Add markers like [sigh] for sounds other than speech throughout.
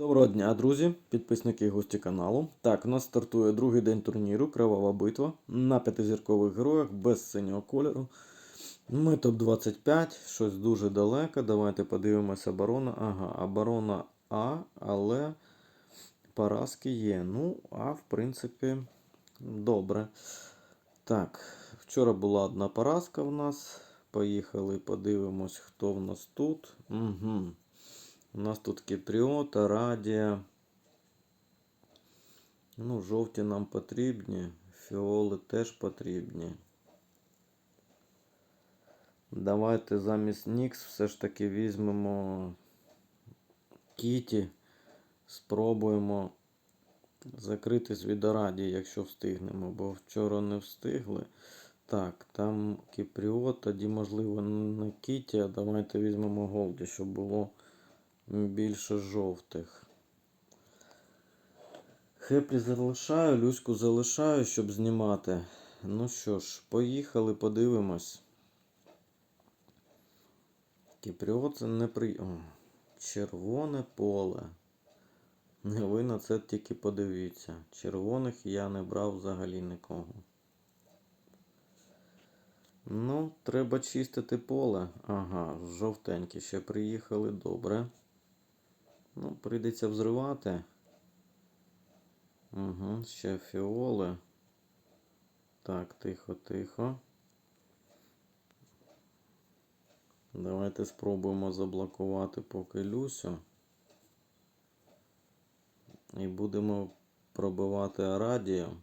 Доброго дня, друзі, підписники і гості каналу. Так, у нас стартує другий день турніру Кривава битва на п'ятизіркових героях без синього кольору. Ми топ-25, щось дуже далеко. Давайте подивимося оборона. Ага, оборона А, але поразки є. Ну, А, в принципі, добре. Так, вчора була одна поразка в нас. Поїхали, подивимось, хто в нас тут. Угу. У нас тут Кіпріота, Радія. Ну, жовті нам потрібні. Фіоли теж потрібні. Давайте замість Нікс все ж таки візьмемо Кіті. Спробуємо закритись від якщо встигнемо, бо вчора не встигли. Так, там Кіпріот, тоді, можливо, не Кіті, а давайте візьмемо Голді, щоб було більше жовтих. Хеплі залишаю, Люську залишаю, щоб знімати. Ну що ж, поїхали, подивимось. Кіпріот не при... О, червоне поле. Не ви на це тільки подивіться. Червоних я не брав взагалі нікого. Ну, треба чистити поле. Ага, жовтенькі ще приїхали, добре. Ну, прийдеться взривати. Угу, ще фіоли. Так, тихо, тихо. Давайте спробуємо заблокувати поки Люсю. І будемо пробивати Арадію.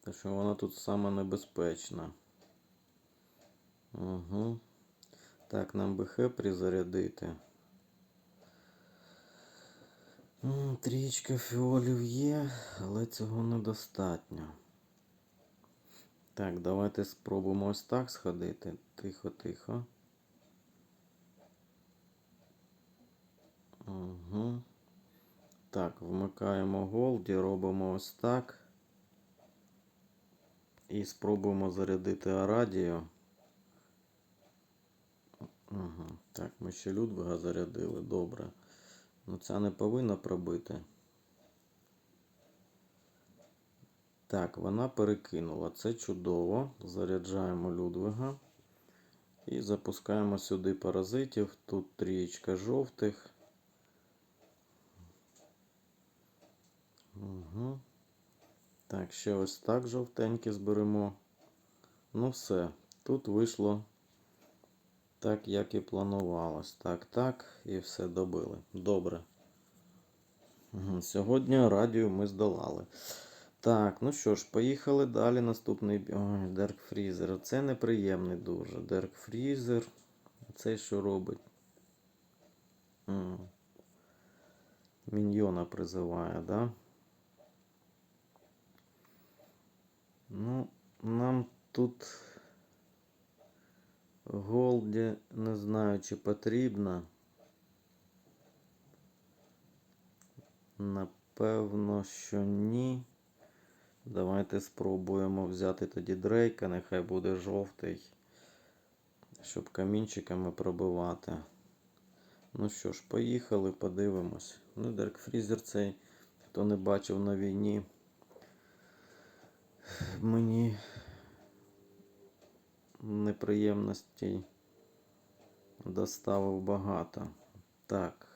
Тому що вона тут саме небезпечна. Угу. Так, нам би хепрі зарядити. Трічка фіолів є, але цього недостатньо. Так, давайте спробуємо ось так сходити. Тихо, тихо. Угу. Так, вмикаємо голді, робимо ось так. І спробуємо зарядити Арадію. Угу. Так, ми ще Людвига зарядили, добре. Ну ця не повинна пробити. Так, вона перекинула. Це чудово. Заряджаємо Людвига. І запускаємо сюди паразитів. Тут трієчка жовтих. Угу. Так, ще ось так жовтенькі зберемо. Ну все, тут вийшло так, як і планувалось. Так, так, і все добили. Добре. Сьогодні радіо ми здолали. Так, ну що ж, поїхали далі. Наступний Ой, Дерк Фрізер. Це неприємний дуже. Дерк Фрізер. Це що робить? Міньйона призиває, да? Ну, нам тут Голді не знаю, чи потрібно. Напевно, що ні. Давайте спробуємо взяти тоді Дрейка, нехай буде жовтий, щоб камінчиками пробивати. Ну що ж, поїхали, подивимось. Ну, Дерк Фрізер цей, хто не бачив на війні. Мені неприємностей доставив багато. Так.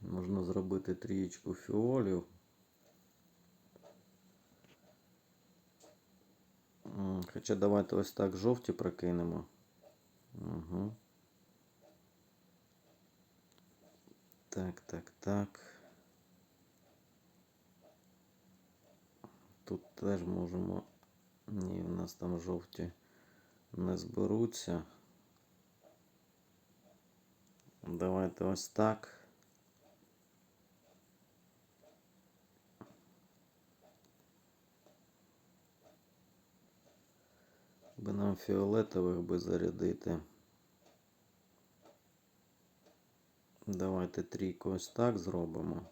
Можна зробити трієчку фіолів. Хоча давайте ось так жовті прокинемо. Угу. Так, так, так. Тут теж можемо. Ні, у нас там жовті не зберуться. Давайте ось так. Би нам фіолетових би зарядити. Давайте трійку ось так зробимо.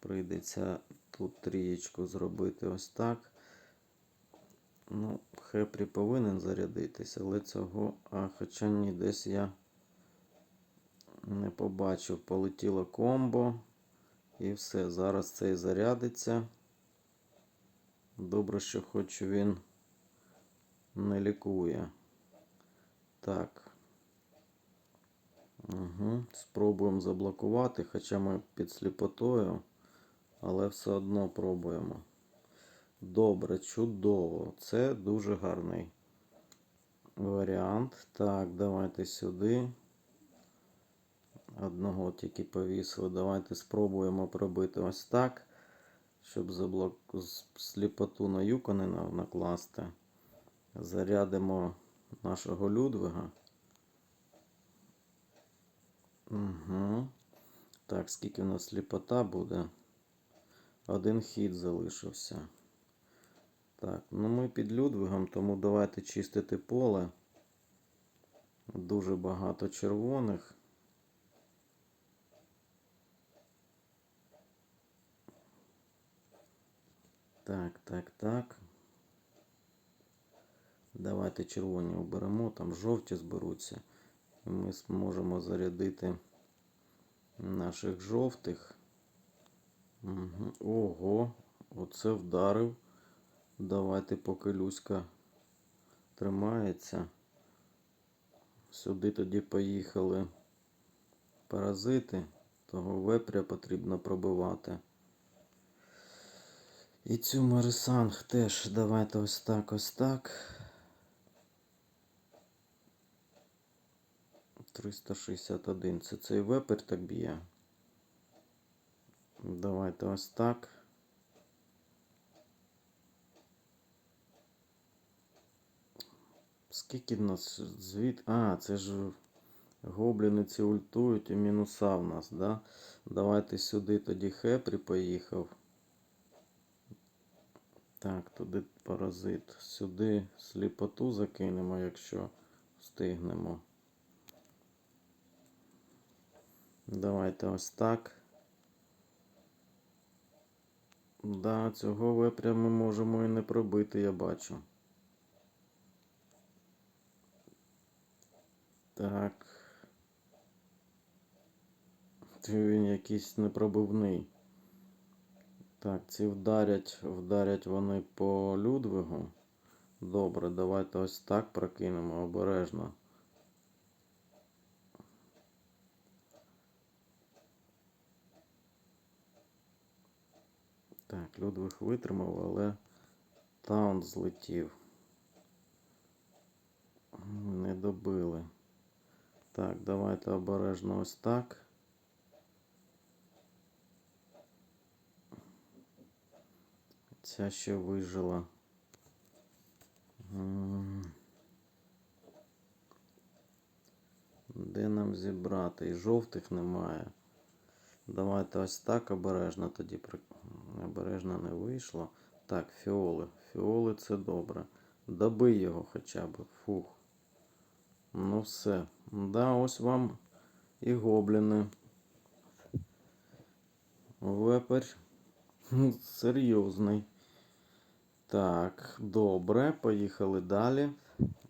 Прийдеться тут трієчку зробити ось так. Ну, Хепрі повинен зарядитися, але цього. А хоча ні, десь я не побачив. Полетіло комбо. І все. Зараз цей зарядиться. Добре, що хоч він не лікує. Так. Угу. Спробуємо заблокувати, хоча ми під сліпотою, але все одно пробуємо. Добре, чудово. Це дуже гарний варіант. Так, давайте сюди. Одного тільки повісили. Давайте спробуємо пробити ось так, щоб заблок... сліпоту на Юконена накласти. Зарядимо нашого Людвига. Угу. Так, скільки у нас сліпота буде? Один хід залишився. Так, ну ми під Людвигом, тому давайте чистити поле. Дуже багато червоних. Так, так, так. Давайте червоні оберемо, там жовті зберуться. І ми зможемо зарядити наших жовтих. Угу. Ого, оце вдарив. Давайте, поки Люська тримається. Сюди тоді поїхали паразити. Того вепря потрібно пробивати. І цю Марисанг теж давайте ось так, ось так. 361. Це цей вепер так б'є. Давайте ось так. Скільки в нас звід. А, це ж гобліни ці ультують і мінуса в нас, да? Давайте сюди тоді Хепрі поїхав. Так, туди паразит. Сюди сліпоту закинемо, якщо встигнемо. Давайте ось так. Да, цього вепря ми можемо і не пробити, я бачу. Так. Чи він якийсь непробивний. Так, ці вдарять, вдарять вони по Людвигу. Добре, давайте ось так прокинемо обережно. Так, Людвиг витримав, але таунт злетів. Не добили. Так, давайте обережно ось так. Ця ще вижила. Де нам зібрати? І жовтих немає. Давайте ось так обережно тоді. Обережно не вийшло. Так, фіоли. Фіоли це добре. Добий його хоча б. Фух. Ну все. Да, ось вам і гобліни. Вепер серйозний. Так, добре, поїхали далі.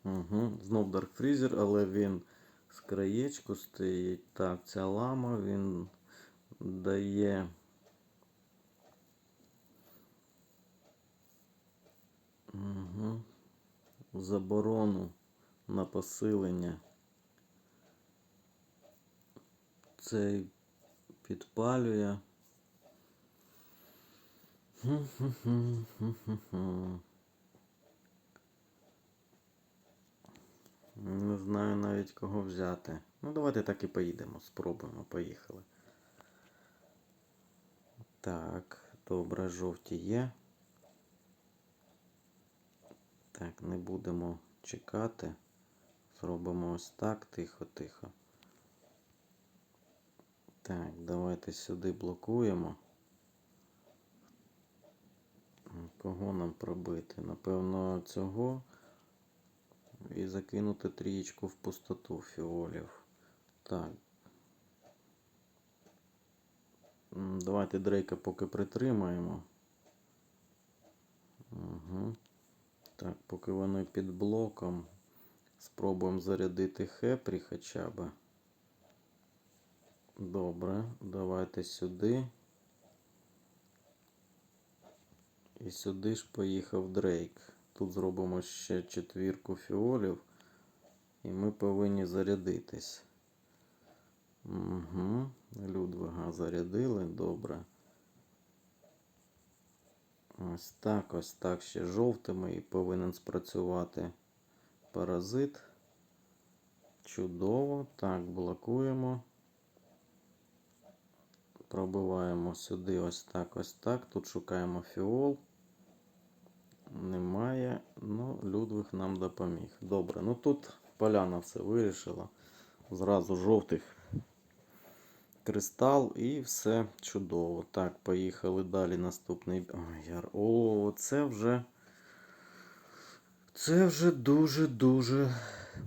Угу. Знов Dark Freezer, але він з краєчку стоїть. Так, ця лама він дає. Угу. Заборону на посилення. Цей підпалює. Не знаю навіть кого взяти. Ну, давайте так і поїдемо. Спробуємо. Поїхали. Так, добре, жовті є. Так, не будемо чекати. Зробимо ось так, тихо-тихо. Так, давайте сюди блокуємо. Кого нам пробити? Напевно, цього. І закинути трієчку в пустоту фіолів. Так. Давайте Дрейка поки притримаємо. Угу. Так, поки вони під блоком, спробуємо зарядити хепрі хоча б. Добре, давайте сюди. І сюди ж поїхав Дрейк. Тут зробимо ще четвірку фіолів. І ми повинні зарядитись. Угу. Людвига зарядили, добре. Ось так, ось так ще жовтими і повинен спрацювати паразит. Чудово. Так, блокуємо. Пробиваємо сюди ось так, ось так. Тут шукаємо фіол. Немає. Ну, Людвиг нам допоміг. Добре. Ну тут поляна все вирішила. Зразу жовтих кристал і все чудово. Так, поїхали далі. Наступний. О, це вже. Це вже дуже-дуже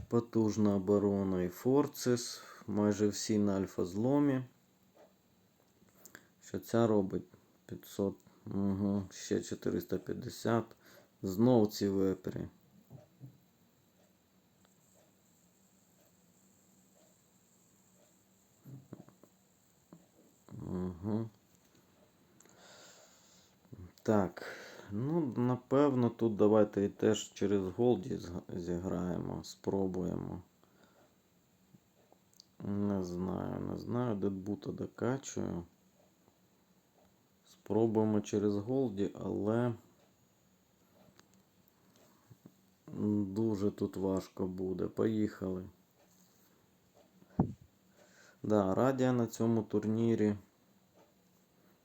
потужна оборона. І Форцис. Майже всі на альфа зломі. Що ця робить? 500. Угу. Ще 450. Знов ці вепрі. Угу. Так. Ну, напевно, тут давайте і теж через Голді зіграємо. Спробуємо. Не знаю, не знаю. Дедбута докачую. Спробуємо через Голді, але дуже тут важко буде. Поїхали. Да, Радія на цьому турнірі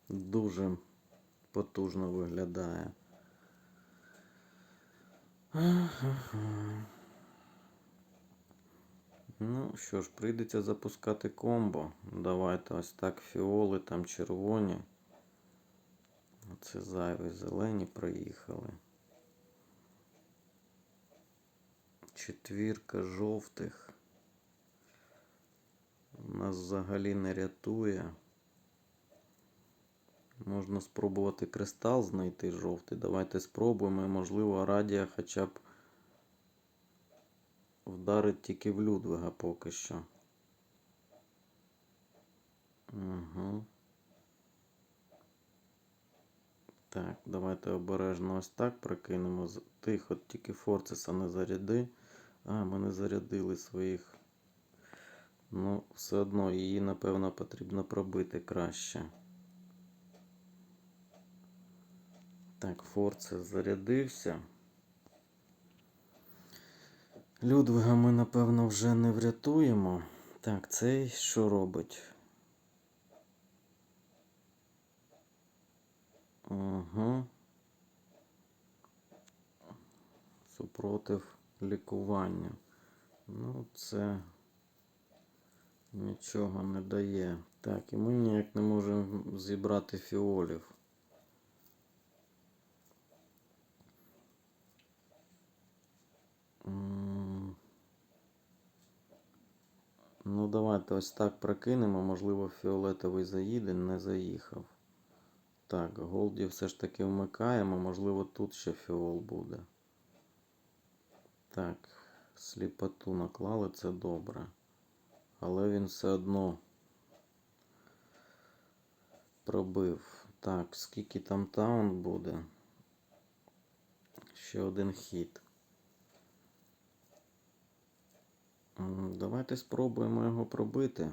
дуже потужно виглядає. Ну що ж, прийдеться запускати комбо. Давайте ось так фіоли, там червоні. Оце зайві зелені проїхали. Четвірка жовтих. Нас взагалі не рятує. Можна спробувати кристал знайти жовтий. Давайте спробуємо. Можливо, радія хоча б вдарить тільки в Людвига поки що. Угу. Так, давайте обережно ось так прокинемо. Тихо, тільки Форцеса не заряди. А, ми не зарядили своїх. Ну, все одно її, напевно, потрібно пробити краще. Так, Форцес зарядився. Людвига ми, напевно, вже не врятуємо. Так, цей що робить? Угу. Супротив лікування. Ну, це нічого не дає. Так, і ми ніяк не можемо зібрати фіолів. Ну, давайте ось так прокинемо. Можливо, фіолетовий заїде, не заїхав. Так, Голді все ж таки вмикаємо. Можливо, тут ще фіол буде. Так, сліпоту наклали, це добре. Але він все одно пробив. Так, скільки там таун буде? Ще один хід. Давайте спробуємо його пробити.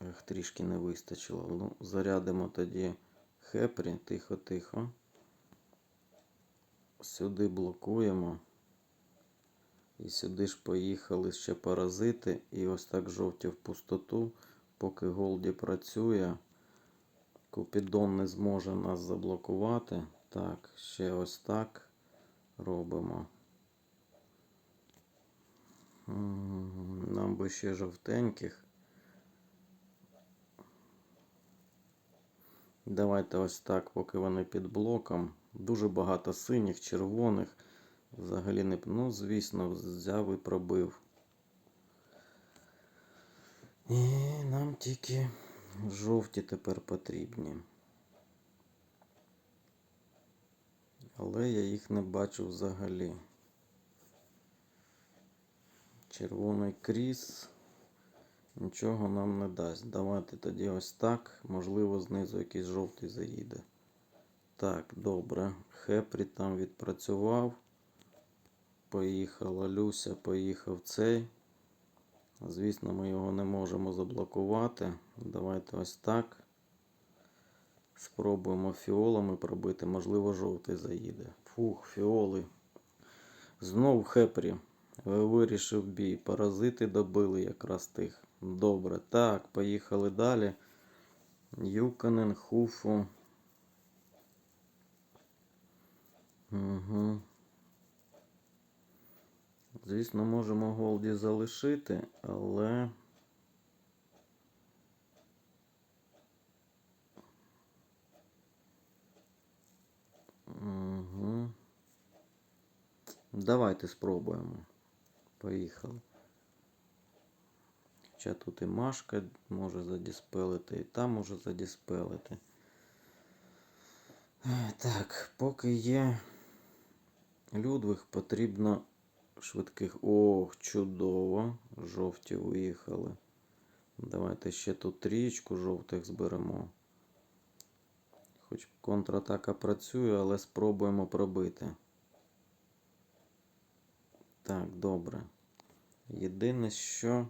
Ех, трішки не вистачило. Ну, зарядимо тоді хепрі. Тихо-тихо. Сюди блокуємо. І сюди ж поїхали ще паразити. І ось так жовті в пустоту. Поки Голді працює. Купідон не зможе нас заблокувати. Так, ще ось так робимо. Нам би ще жовтеньких. Давайте ось так, поки вони під блоком. Дуже багато синіх, червоних. Взагалі не. Ну, звісно, взяв і пробив. І нам тільки жовті тепер потрібні. Але я їх не бачу взагалі. Червоний кріс нічого нам не дасть. Давайте тоді ось так. Можливо, знизу якийсь жовтий заїде. Так, добре. Хепрі там відпрацював. Поїхала Люся, поїхав цей. Звісно, ми його не можемо заблокувати. Давайте ось так. Спробуємо фіолами пробити, можливо, жовтий заїде. Фух, фіоли. Знов Хепрі. Вирішив бій. Паразити добили якраз тих. Добре. Так, поїхали далі. Юканен, Хуфу. Угу. Звісно, можемо Голді залишити, але. Угу. Давайте спробуємо. Поїхали. Хоча тут і Машка може задіспелити, і там може задіспелити. Так, поки є Людвиг, потрібно швидких. Ох, чудово. Жовті уїхали. Давайте ще тут трієчку жовтих зберемо. Хоч контратака працює, але спробуємо пробити. Так, добре. Єдине, що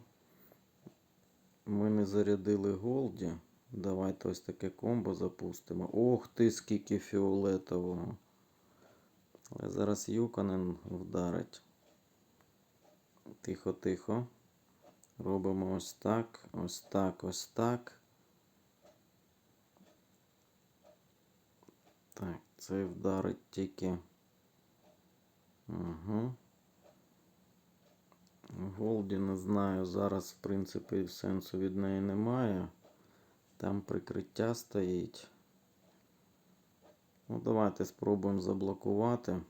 ми не зарядили голді. Давайте ось таке комбо запустимо. Ох ти, скільки фіолетового. Але зараз Юканен вдарить. Тихо, тихо. Робимо ось так, ось так, ось так. Так, цей вдарить тільки. Угу. Голді не знаю. Зараз, в принципі, сенсу від неї немає. Там прикриття стоїть. Ну, давайте спробуємо заблокувати.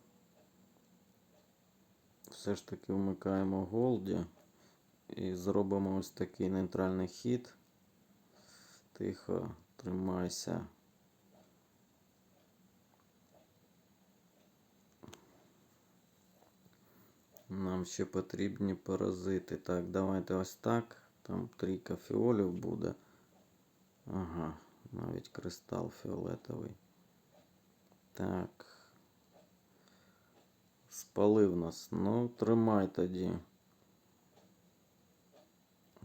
Все ж таки вмикаємо Голді і зробимо ось такий нейтральний хід. Тихо, тримайся. Нам ще потрібні паразити. Так, давайте ось так. Там трійка фіолів буде. Ага, навіть кристал фіолетовий. Так. Спалив нас. Ну, тримай тоді.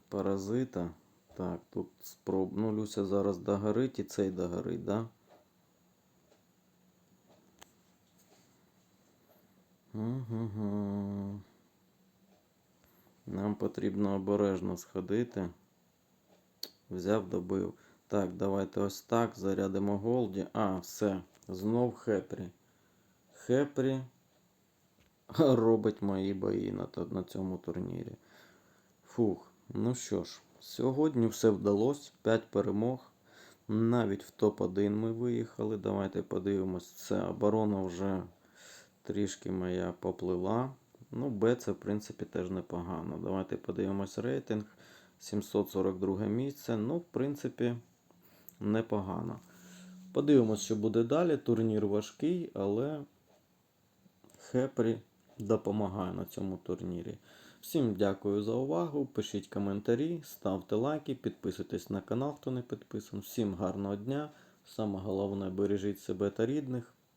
Паразита. Так, тут спроб. Ну, Люся зараз догорить і цей догорить, да? Нам потрібно обережно сходити. Взяв, добив. Так, давайте ось так. Зарядимо голді. А, все. Знов Хепрі. Хепрі [laughs] робить мої бої на, на цьому турнірі. Фух. Ну що ж, сьогодні все вдалося. 5 перемог. Навіть в топ-1 ми виїхали. Давайте подивимось. Це оборона вже трішки моя поплила. Ну, Б це, в принципі, теж непогано. Давайте подивимось рейтинг. 742 місце. Ну, в принципі, непогано. Подивимось, що буде далі. Турнір важкий, але Хепрі допомагає на цьому турнірі. Всім дякую за увагу. Пишіть коментарі, ставте лайки, підписуйтесь на канал, хто не підписаний. Всім гарного дня. Саме головне бережіть себе та рідних.